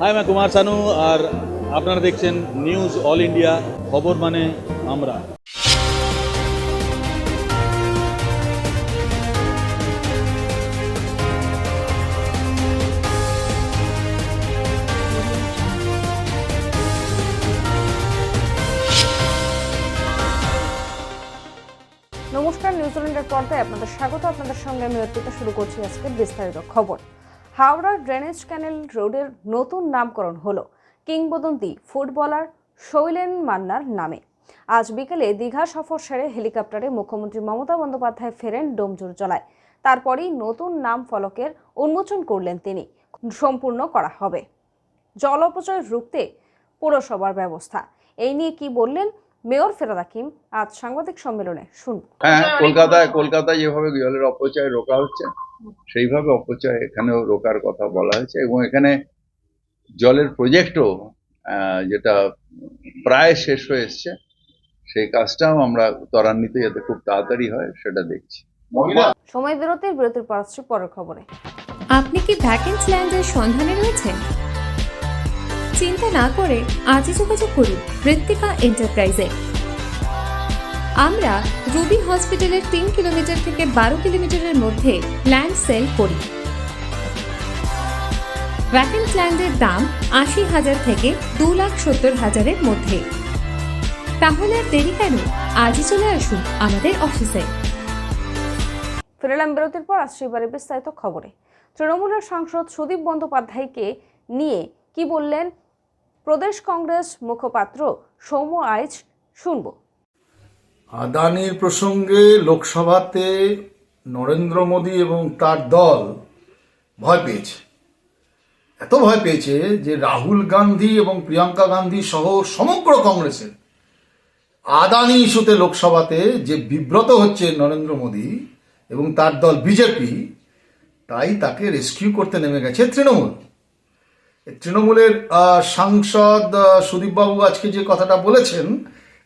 High আমি কুমার সানু আর আপনারা দেখছেন নিউজ অল ইন্ডিয়া খবর মানে আমরা নমস্কার নিউজিল্যান্ডের পর্দায় আপনাদের স্বাগত। আপনাদের সঙ্গে আমি অর্পিতা শুরু করছি আজকের বিস্তারিত খবর। হাওড়ার ড্রেনেজ ক্যানেল রোডের নতুন নামকরণ হলো কিংবদন্তি ফুটবলার শৈলেন মান্নার নামে। আজ বিকেলে দীঘা সফর সেরে হেলিকপ্টারে মুখ্যমন্ত্রী মমতা বন্দ্যোপাধ্যায় ফেরেন ডোমজুর জলায়। তারপরেই নতুন নাম ফলকের উন্মোচন করলেন তিনি। সম্পূর্ণ করা হবে। জল অপচয় রুখতে পৌরসভার ব্যবস্থা। এই নিয়ে কি বললেন মেয়র ফেরাদ হাকিম আজ সাংবাদিক সম্মেলনে শুনব। হ্যাঁ কলকাতায় কলকাতায় যেভাবে জলের অপচয় রোকা হচ্ছে সেইভাবে অপচয় এখানেও রোকার কথা বলা হয়েছে এবং এখানে জলের প্রজেক্টও যেটা প্রায় শেষ হয়ে এসছে সেই কাজটাও আমরা ত্বরান্বিত যাতে খুব তাড়াতাড়ি হয় সেটা দেখছি। সময় বিরতির বিরতির পর আসছি পরের খবরে। আপনি কি ভ্যাকেন্সি ল্যান্ডের সন্ধানে রয়েছেন? চিন্তা না করে আজই যোগাযোগ করুন ঋত্বিকা এন্টারপ্রাইজে। আমরা রুবি হসপিটালের তিন কিলোমিটার থেকে বারো কিলোমিটারের মধ্যে ল্যান্ড সেল করি। ভ্যাকেন্স ল্যান্ডের দাম আশি হাজার থেকে দু লাখ সত্তর হাজারের মধ্যে। তাহলে আর দেরি কেন? আজই চলে আসুন আমাদের অফিসে। ফিরে বিরতির পর আসছি এবারে বিস্তারিত খবরে। তৃণমূলের সাংসদ সুদীপ বন্দ্যোপাধ্যায়কে নিয়ে কি বললেন প্রদেশ কংগ্রেস মুখপাত্র সৌম্য আইচ শুনব। আদানির প্রসঙ্গে লোকসভাতে নরেন্দ্র মোদী এবং তার দল ভয় পেয়েছে। এত ভয় পেয়েছে যে রাহুল গান্ধী এবং প্রিয়াঙ্কা গান্ধী সহ সমগ্র কংগ্রেসের আদানি ইস্যুতে লোকসভাতে যে বিব্রত হচ্ছে নরেন্দ্র মোদী এবং তার দল বিজেপি, তাই তাকে রেস্কিউ করতে নেমে গেছে তৃণমূল। তৃণমূলের সাংসদ সুদীপবাবু আজকে যে কথাটা বলেছেন,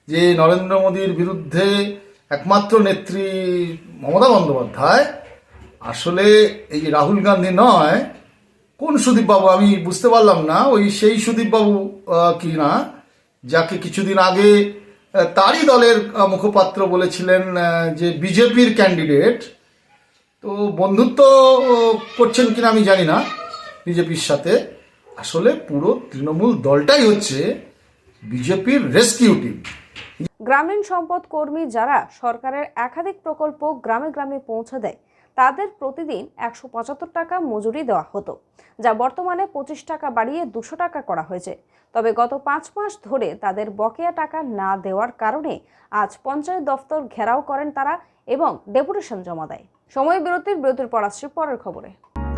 যে নরেন্দ্র মোদীর বিরুদ্ধে একমাত্র নেত্রী মমতা বন্দ্যোপাধ্যায়, আসলে এই রাহুল গান্ধী নয়, কোন সুদীপবাবু আমি বুঝতে পারলাম না, ওই সেই সুদীপবাবু কি না, যাকে কিছুদিন আগে তারই দলের মুখপাত্র বলেছিলেন যে বিজেপির ক্যান্ডিডেট। তো বন্ধুত্ব করছেন কিনা আমি জানি না, বিজেপির সাথে। আসলে পুরো তৃণমূল দলটাই হচ্ছে বিজেপির রেস্কিউ টিম। গ্রামীণ সম্পদ কর্মী যারা সরকারের একাধিক প্রকল্প গ্রামে গ্রামে পৌঁছে দেয়, তাদের প্রতিদিন একশো পঁচাত্তর টাকা মজুরি দেওয়া হতো, যা বর্তমানে পঁচিশ টাকা বাড়িয়ে দুশো টাকা করা হয়েছে। তবে গত পাঁচ মাস ধরে তাদের বকেয়া টাকা না দেওয়ার কারণে আজ পঞ্চায়েত দফতর ঘেরাও করেন তারা এবং ডেপুটেশন জমা দেয়। সময় বিরতির বিরতির পর পরের খবরে।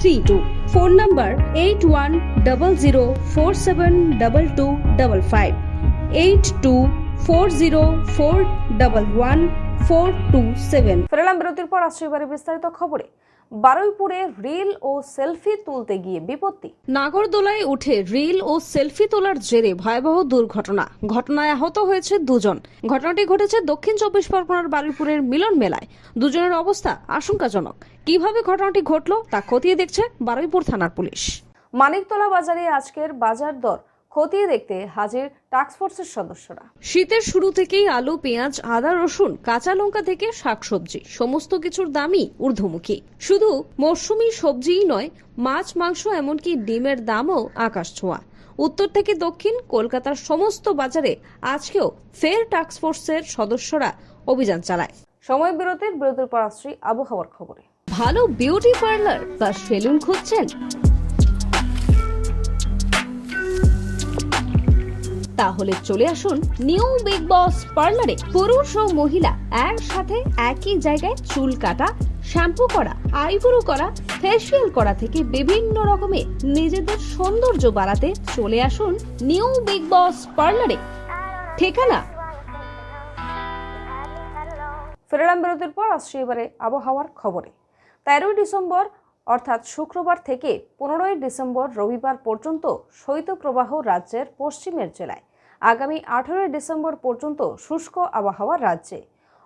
three two phone number eight one double zero four seven double two double five eight two four zero four double one four two seven ফেরালাম বিরতির পর আসছে এবারে বিস্তারিত খবরে। বারুইপুরে রিল ও সেলফি তুলতে গিয়ে বিপত্তি। নাগরদোলায় উঠে রিল ও সেলফি তোলার জেরে ভয়াবহ দুর্ঘটনা। ঘটনায় আহত হয়েছে দুজন। ঘটনাটি ঘটেছে দক্ষিণ চব্বিশ পরগনার বারুইপুরের মিলন মেলায়। দুজনের অবস্থা আশঙ্কাজনক। কীভাবে ঘটনাটি ঘটলো তা খতিয়ে দেখছে বারুইপুর থানার পুলিশ। মানিকতলা বাজারে আজকের বাজার দর। খতিয়ে দেখতে হাজির টাস্কফোর্সের সদস্যরা। শীতের শুরু থেকেই আলু পেঁয়াজ আদা রসুন কাঁচা লঙ্কা থেকে শাকসবজি সমস্ত কিছুর দামই ঊর্ধ্বমুখী। শুধু মরশুমি সবজিই নয় মাছ মাংস এমনকি ডিমের দামও আকাশ ছোঁয়া। উত্তর থেকে দক্ষিণ কলকাতার সমস্ত বাজারে আজকেও ফের টাস্কফোর্সের সদস্যরা অভিযান চালায়। সময় বিরতির বিরতির পর আসছি আবহাওয়ার খবরে। ভালো বিউটি পার্লার বা সেলুন খুঁজছেন? তাহলে চলে আসুন নিউ বিগ বস পার্লারে। পুরুষ ও মহিলা একসাথে একই জায়গায় চুল কাটা, শ্যাম্পু করা, আইব্রো করা, ফেসিয়াল করা থেকে বিভিন্ন রকমের নিজেদের সৌন্দর্য বাড়াতে চলে আসুন নিউ বিগ বস পার্লারে। ঠিকানা? ফেরালাম বিরতির পর আসছি এবারে আবহাওয়ার খবরে। তেরোই ডিসেম্বর অর্থাৎ শুক্রবার থেকে পনেরোই ডিসেম্বর রবিবার পর্যন্ত শৈত্যপ্রবাহ রাজ্যের পশ্চিমের জেলায়। আগামী আঠেরোই ডিসেম্বর পর্যন্ত শুষ্ক আবহাওয়া রাজ্যে।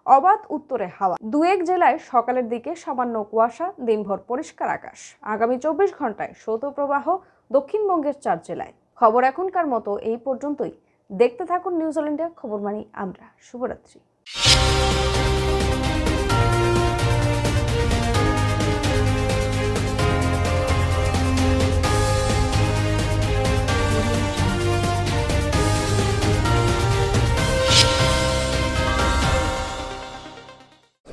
অবাধ উত্তরে হাওয়া। দু এক জেলায় সকালের দিকে সামান্য কুয়াশা, দিনভর পরিষ্কার আকাশ। আগামী চব্বিশ ঘন্টায় শৈত্যপ্রবাহ দক্ষিণবঙ্গের চার জেলায়। খবর এখনকার মতো এই পর্যন্তই। দেখতে থাকুন নিউজিল্যান্ডের খবর মানি আমরা। শুভরাত্রি।